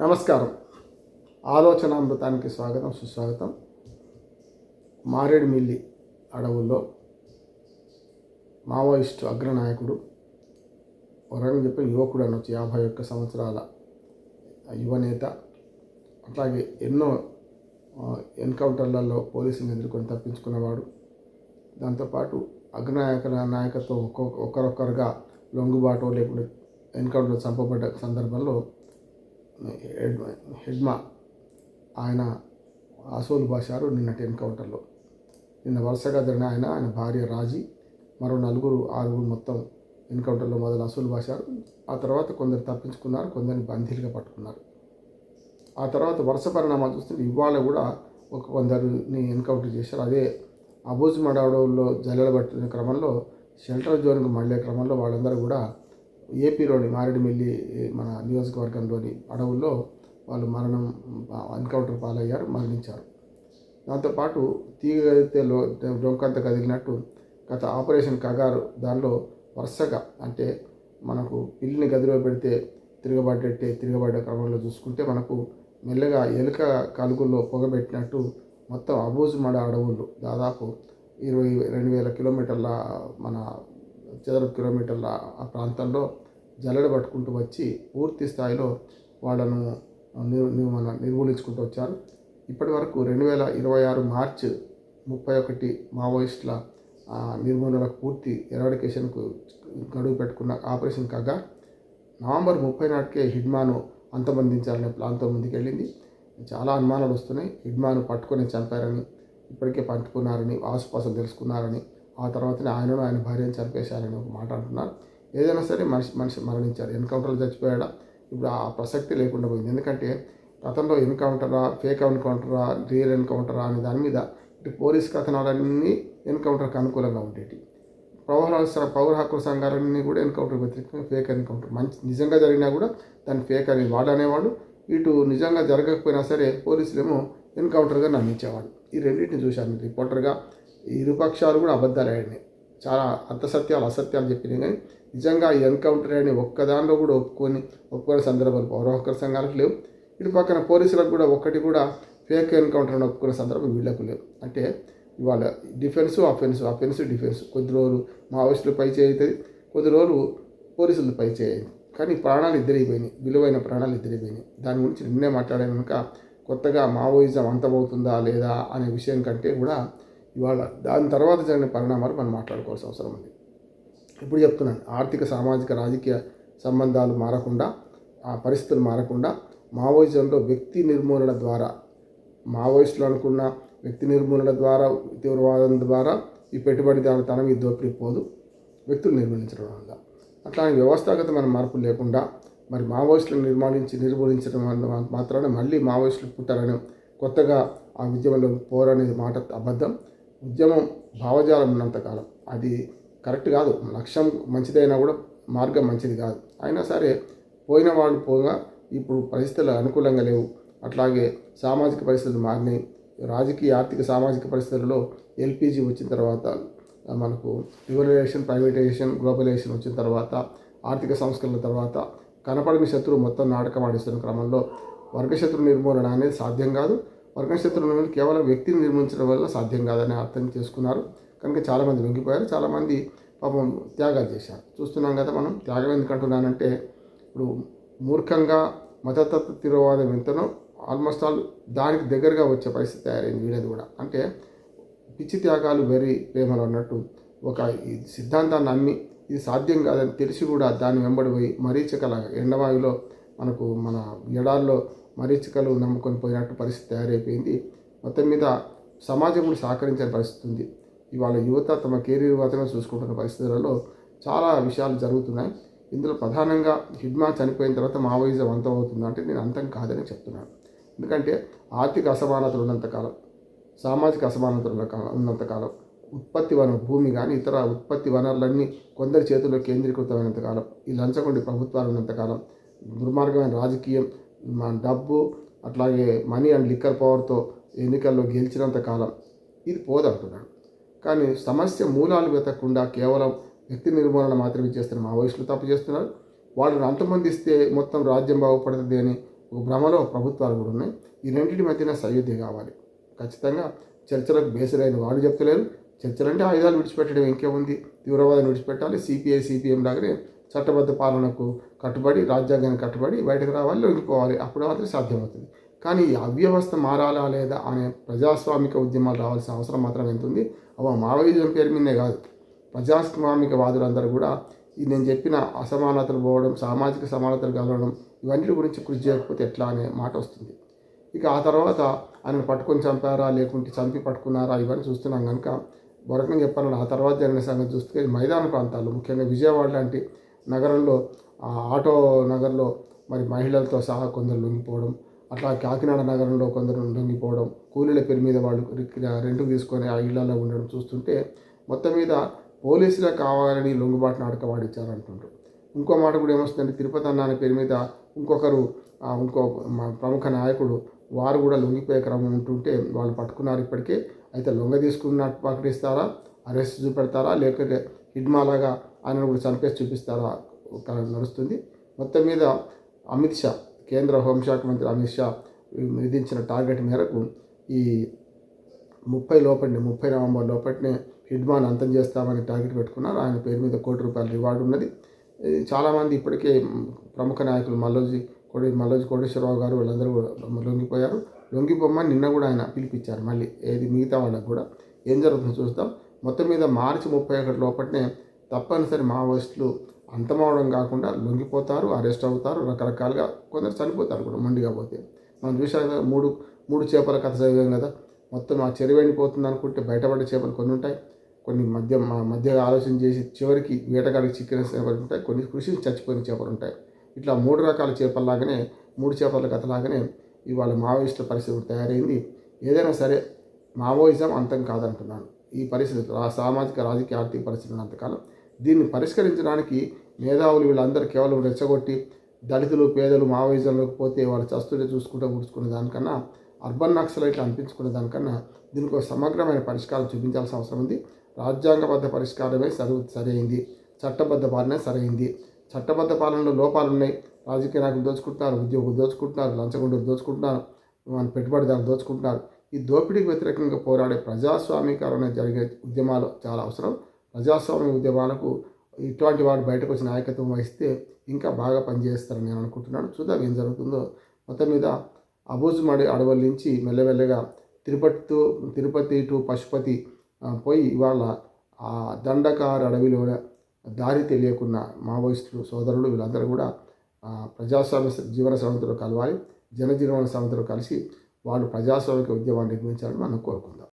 నమస్కారం. ఆలోచనామృతానికి స్వాగతం సుస్వాగతం. మారేడుమిల్లి అడవుల్లో మావోయిస్టు అగ్రనాయకుడు ఒక యువకుడు అనొచ్చు యాభై ఒక్క సంవత్సరాల యువనేత అట్లాగే ఎన్నో ఎన్కౌంటర్లలో పోలీసులను ఎదుర్కొని తప్పించుకున్నవాడు. దాంతోపాటు అగ్రనాయకుల నాయకత్వం ఒక్కొక్క ఒకరొకరుగా లొంగుబాటు లేకుండా ఎన్కౌంటర్ చంపబడ్డ సందర్భంలో హెడ్మా ఆయన అసోలు బాషారు నిన్నటి ఎన్కౌంటర్లో నిన్న వరుసగా జరిగిన ఆయన ఆయన భార్య రాజీ మరో నలుగురు ఆరుగురు మొత్తం ఎన్కౌంటర్లో మొదలు అసూలు బాషారు. ఆ తర్వాత కొందరు తప్పించుకున్నారు కొందరిని బందీలుగా పట్టుకున్నారు. ఆ తర్వాత వరుస పరిణామాలు చూస్తుంటే ఇవాళ కూడా ఒక కొందరిని ఎన్కౌంటర్ చేశారు. అదే అబూజ్ మడవడంలో జల్లెడబట్టిన క్రమంలో షెల్టర్ జోన్కి మళ్ళే క్రమంలో వాళ్ళందరూ కూడా ఏపీలోని మారేడుమిల్లి మన నియోజకవర్గంలోని అడవుల్లో వాళ్ళు మరణం ఎన్కౌంటర్ పాలయ్యారు మరణించారు. దాంతోపాటు తీగ లో డొంకంత కదిలినట్టు గత ఆపరేషన్ కగారు దానిలో వరుసగా అంటే మనకు పిల్లిని గదిలో పెడితే తిరగబడ్డట్టే తిరగబడ్డ క్రమంలో చూసుకుంటే మనకు మెల్లగా ఎలుక కలుగుల్లో పొగబెట్టినట్టు మొత్తం అబూజుమడ అడవులు దాదాపు ఇరవై రెండు వేల కిలోమీటర్ల మన చదరపు కిలోమీటర్ల ఆ ప్రాంతంలో జల్లెడ పట్టుకుంటూ వచ్చి పూర్తి స్థాయిలో వాళ్ళను నిర్ మన నిర్మూలించుకుంటూ వచ్చారు. ఇప్పటి వరకు రెండు వేల ఇరవై ఆరు మార్చ్ ముప్పై ఒకటి మావోయిస్టుల నిర్మూలనకు పూర్తి ఎరాడికేషన్కు గడువు పెట్టుకున్న ఆపరేషన్ కాగా నవంబర్ ముప్పై నాటికే హిడ్మాను అంతమందించాలనే ప్లాన్తో ముందుకెళ్ళింది. చాలా అనుమానాలు వస్తున్నాయి. హిడ్మాను పట్టుకొని చంపారని ఇప్పటికే పట్టుకున్నారని ఆసుపాసం తెలుసుకున్నారని ఆ తర్వాతనే ఆయనను ఆయన భార్యను చంపేశారని ఒక మాట అంటున్నారు. ఏదైనా సరే మనిషి మనిషి మరణించారు ఎన్కౌంటర్లో చచ్చిపోయాడా? ఇప్పుడు ఆ ప్రసక్తి లేకుండా పోయింది. ఎందుకంటే గతంలో ఎన్కౌంటరా ఫేక్ ఎన్కౌంటరా రియల్ ఎన్కౌంటరా అనే దాని మీద ఇటు పోలీస్ కథనాలన్నీ ఎన్కౌంటర్కి అనుకూలంగా ఉండేవి పౌర పౌర హక్కుల సంఘాలన్నీ కూడా ఎన్కౌంటర్ వ్యతిరేకంగా ఫేక్ ఎన్కౌంటర్. మంచి నిజంగా జరిగినా కూడా దాన్ని ఫేక్ అని వాడు అనేవాడు. ఇటు నిజంగా జరగకపోయినా సరే పోలీసులేమో ఎన్కౌంటర్గా నమ్మించేవాడు. ఈ రెండింటిని చూశాను. రిపోర్టర్గా ఇరుపక్షాలు కూడా అబద్ధాలు ఆడినాయి చాలా అర్థసత్యాలు అసత్యాలు చెప్పినాయి. కానీ నిజంగా ఈ ఎన్కౌంటర్ అని ఒక్కదానిలో కూడా ఒప్పుకొని ఒప్పుకునే సందర్భాలు పౌర సంఘాలకు లేవు. ఇటు పక్కన పోలీసులకు కూడా ఒక్కటి కూడా ఫేక్ ఎన్కౌంటర్ అని ఒప్పుకునే సందర్భం వీళ్ళకు లేవు. అంటే ఇవాళ డిఫెన్స్ అఫెన్స్ అఫెన్స్ డిఫెన్స్. కొద్ది రోజులు మావోయిస్టులు పై చేయుతుంది కొద్ది రోజులు పోలీసులు పై చేయాలి కానీ ప్రాణాలు ఇద్దరైపోయినాయి విలువైన ప్రాణాలు ఇద్దరైపోయినాయి. దాని గురించి నిన్నే మాట్లాడాను కనుక కొత్తగా మావోయిజం అంతమవుతుందా లేదా అనే విషయం కంటే కూడా ఇవాళ దాని తర్వాత జరిగిన పరిణామాలు మనం మాట్లాడుకోవాల్సిన అవసరం ఉంది. ఇప్పుడు చెప్తున్నాను ఆర్థిక సామాజిక రాజకీయ సంబంధాలు మారకుండా ఆ పరిస్థితులు మారకుండా మావోయిజంలో వ్యక్తి నిర్మూలన ద్వారా మావోయిస్టులు అనుకున్న వ్యక్తి నిర్మూలన ద్వారా తీవ్రవాదం ద్వారా ఈ పెట్టుబడిదారుతనం ఈ దోపిడీ పోదు వ్యక్తులు నిర్మూలించడం వల్ల. అట్లానే వ్యవస్థాగతమైన మార్పులు లేకుండా మరి మావోయిస్టులను నిర్మాణించి నిర్మూలించడం వల్ల మాత్రమే మళ్ళీ మావోయిస్టులు పుట్టారని కొత్తగా ఆ ఉద్యమంలో పోరనేది మాట అబద్ధం. ఉద్యమం భావజాలం ఉన్నంతకాలం అది కరెక్ట్ కాదు. లక్ష్యం మంచిదైనా కూడా మార్గం మంచిది కాదు. అయినా సరే పోయిన వాళ్ళు పోగా ఇప్పుడు పరిస్థితులు అనుకూలంగా లేవు. అట్లాగే సామాజిక పరిస్థితులు మారినాయి. రాజకీయ ఆర్థిక సామాజిక పరిస్థితులలో ఎల్పిజి వచ్చిన తర్వాత మనకు లిబరలైజేషన్ ప్రైవేటైజేషన్ గ్లోబలైజేషన్ వచ్చిన తర్వాత ఆర్థిక సంస్కరణల తర్వాత కనపడని శత్రువు మొత్తం నాటకం ఆడిస్తున్న క్రమంలో వర్గశత్రు నిర్మూలన అనేది సాధ్యం కాదు. వర్గశత్రు కేవలం వ్యక్తిని నిర్మించడం వల్ల సాధ్యం కాదని అర్థం చేసుకున్నారు. కనుక చాలామంది లొంగిపోయారు చాలామంది పాపం త్యాగాలు చేశారు. చూస్తున్నాం కదా మనం త్యాగం ఎందుకంటున్నానంటే ఇప్పుడు మూర్ఖంగా మతతత్వ తీవ్రవాదం ఎంతనో ఆల్మోస్ట్ ఆల్ దానికి దగ్గరగా వచ్చే పరిస్థితి తయారైంది వీళ్ళది కూడా. అంటే పిచ్చి త్యాగాలు వెరీ ప్రేమలు అన్నట్టు ఒక ఈ సిద్ధాంతాన్ని నమ్మి ఇది సాధ్యం కాదని తెలిసి కూడా దాన్ని వెంబడిపోయి మరీచకల మరీచికల ఎండవాయులో మనకు మన ఎడాల్లో మరీచికలు నమ్ముకొని పోయినట్టు పరిస్థితి తయారైపోయింది. మొత్తం మీద సమాజం కూడా సహకరించని పరిస్థితి ఉంది. ఇవాళ యువత తమ కెరీర్ మాత్రమే చూసుకుంటున్న పరిస్థితులలో చాలా విషయాలు జరుగుతున్నాయి. ఇందులో ప్రధానంగా హిడ్మా చనిపోయిన తర్వాత మావోయిజం అంతమవుతుందంటే నేను అంతం కాదని చెప్తున్నాను. ఎందుకంటే ఆర్థిక అసమానతలు ఉన్నంతకాలం సామాజిక అసమానతలు కాలం- ఉన్నంతకాలం ఉత్పత్తి వన భూమి కానీ ఇతర ఉత్పత్తి వనరులన్నీ కొందరి చేతుల్లో కేంద్రీకృతమైనంతకాలం ఈ లంచగొండి ప్రభుత్వాలు ఉన్నంతకాలం దుర్మార్గమైన రాజకీయం మన డబ్బు అట్లాగే మనీ అండ్ లిక్కర్ పవర్తో ఎన్నికల్లో గెలిచినంత కాలం ఇది పోదంటున్నాడు. కానీ సమస్య మూలాలు వెతకకుండా కేవలం వ్యక్తి నిర్మూలన మాత్రమే చేస్తున్న మావోయిస్టులు తప్పు చేస్తున్నారు. వాళ్ళని అంతమందిస్తే మొత్తం రాజ్యం బాగుపడుతుంది అని ఒక భ్రమలో ప్రభుత్వాలు కూడా ఉన్నాయి. ఈ రెండింటి మధ్యన సయోధ్య కావాలి. ఖచ్చితంగా చర్చలకు బేసరైన వాళ్ళు చెప్తలేరు. చర్చలంటే ఆయుధాలు విడిచిపెట్టడం ఇంకేముంది? తీవ్రవాదం విడిచిపెట్టాలి. సిపిఐ సిపిఎం లాగానే చట్టబద్ధ పాలనకు కట్టుబడి రాజ్యాంగానికి కట్టుబడి బయటకు రావాలి వెళ్ళిపోవాలి అప్పుడు మాత్రం సాధ్యమవుతుంది. కానీ ఈ అవ్యవస్థ మారాలా లేదా అనే ప్రజాస్వామిక ఉద్యమాలు రావాల్సిన అవసరం మాత్రం ఎంత ఉంది అవ మావోయిజం పేరు మీదే కాదు. ప్రజాస్వామిక వాదులందరూ కూడా ఈ నేను చెప్పిన అసమానతలు పోవడం సామాజిక సమానతలు కలవడం ఇవన్నిటి గురించి కృషి చేయకపోతే ఎట్లా అనే మాట వస్తుంది. ఇక ఆ తర్వాత ఆయన పట్టుకొని చంపారా లేకుంటే చంపి పట్టుకున్నారా ఇవన్నీ చూస్తున్నాం కనుక మరొకటి చెప్పాలంటే ఆ తర్వాత జరిగిన సంగతి చూస్తే మైదాన ప్రాంతాలు ముఖ్యంగా విజయవాడ లాంటి నగరంలో ఆ ఆటో నగర్లో మరి మహిళలతో సహా కొందరు లొంగిపోవడం అట్లా కాకినాడ నగరంలో కొందరు లొంగిపోవడం కూలీల పేరు మీద వాళ్ళు రెంట్ తీసుకొని ఆ ఇళ్ళలో ఉండడం చూస్తుంటే మొత్తం మీద పోలీసులే కావాలని లొంగుబాటు నాటక వాడిచ్చారంటుంటారు ఇంకో మాట కూడా ఏమొస్తుందంటే తిరుపతి అన్న పేరు మీద ఇంకొకరు ఇంకో మా ప్రముఖ నాయకుడు వారు కూడా లొంగిపోయే క్రమం ఉంటుంటే వాళ్ళు పట్టుకున్నారు ఇప్పటికే. అయితే లొంగ తీసుకున్నట్టు ప్రకటిస్తారా అరెస్ట్ చూపెడతారా లేకపోతే హిడ్మాలాగా ఆయన కూడా చంపేసి చూపిస్తారా? నడుస్తుంది. మొత్తం మీద అమిత్ షా కేంద్ర హోంశాఖ మంత్రి అమిత్ షా విధించిన టార్గెట్ మేరకు ఈ ముప్పై లోపలనే ముప్పై నవంబర్ లోపటినే హిడ్మాన్ అంతం చేస్తామని టార్గెట్ పెట్టుకున్నారు. ఆయన పేరు మీద కోటి రూపాయల రివార్డు ఉన్నది. చాలామంది ఇప్పటికే ప్రముఖ నాయకులు మల్లోజీ కోడి మల్లోజీ కోటేశ్వరరావు గారు వీళ్ళందరూ కూడా లొంగిపోయారు. లొంగిపోమని నిన్న కూడా ఆయన పిలిపించారు. మళ్ళీ ఏది మిగతా వాళ్ళకు కూడా. ఏం జరుగుతుందో చూస్తాం మొత్తం మీద మార్చి ముప్పై ఒకటి లోపలనే తప్పనిసరి మావోయిస్టులు అంతమవడం కాకుండా లొంగిపోతారు అరెస్ట్ అవుతారు రకరకాలుగా కొందరు చనిపోతారు కూడా మొండిగా పోతే. మనం చూసాం కదా మూడు మూడు చేపల కథ చదివాం కదా. మొత్తం ఆ చెరువు ఎండిపోతుంది అనుకుంటే బయటపడే చేపలు కొన్ని ఉంటాయి. కొన్ని మధ్య మా మధ్య ఆలోచన చేసి చివరికి వేటగాడికి చిక్కిన చేపలు ఉంటాయి. కొన్ని కృషి చచ్చిపోయిన చేపలు ఉంటాయి. ఇట్లా మూడు రకాల చేపల్లాగానే మూడు చేపల కథలాగానే ఇవాళ మావోయిస్టుల పరిస్థితి తయారైంది. ఏదైనా సరే మావోయిజం అంతం కాదంటున్నాను. ఈ పరిస్థితి సామాజిక రాజకీయ ఆర్థిక పరిస్థితులు అంతకాలం దీన్ని పరిష్కరించడానికి మేధావులు వీళ్ళందరూ కేవలం రెచ్చగొట్టి దళితులు పేదలు మావోయిజంలోకి పోతే వాళ్ళు చస్తుంటే చూసుకుంటూ ఊడ్చుకునే దానికన్నా అర్బన్ నక్సలైట్లు అనిపించుకునే దానికన్నా దీనికి ఒక సమగ్రమైన పరిష్కారం చూపించాల్సిన అవసరం ఉంది. రాజ్యాంగబద్ధ పరిష్కారమే సరి సరైంది. చట్టబద్ధ పాలన సరైంది. చట్టబద్ధ పాలనలో లోపాలు ఉన్నాయి. రాజకీయ నాయకులు దోచుకుంటున్నారు ఉద్యోగులు దోచుకుంటున్నారు లంచగొండలు దోచుకుంటున్నారు మన పెట్టుబడిదారులు దోచుకుంటున్నారు. ఈ దోపిడీకి వ్యతిరేకంగా పోరాడే ప్రజాస్వామీకరణ జరిగే ఉద్యమాలు చాలా అవసరం. ప్రజాస్వామ్య ఉద్యమాలకు ఇటువంటి వాడు బయటకు వచ్చి నాయకత్వం వహిస్తే ఇంకా బాగా పనిచేస్తారని నేను అనుకుంటున్నాను. చూద్దాం ఏం జరుగుతుందో. మొత్తం మీద అబూజుమడి అడవుల నుంచి మెల్లమెల్లగా తిరుపతితో తిరుపతి టు పశుపతి పోయి ఇవాళ ఆ దండకార అడవిలో దారి తెలియకున్న మావోయిస్టులు సోదరులు వీళ్ళందరూ కూడా ప్రజాస్వామ్య జీవన సమితిలో కలవాలి జనజీవన సమితిలో కలిసి వాళ్ళు ప్రజాస్వామిక ఉద్యమాన్ని నిర్మించాలని మనం కోరుకుందాం.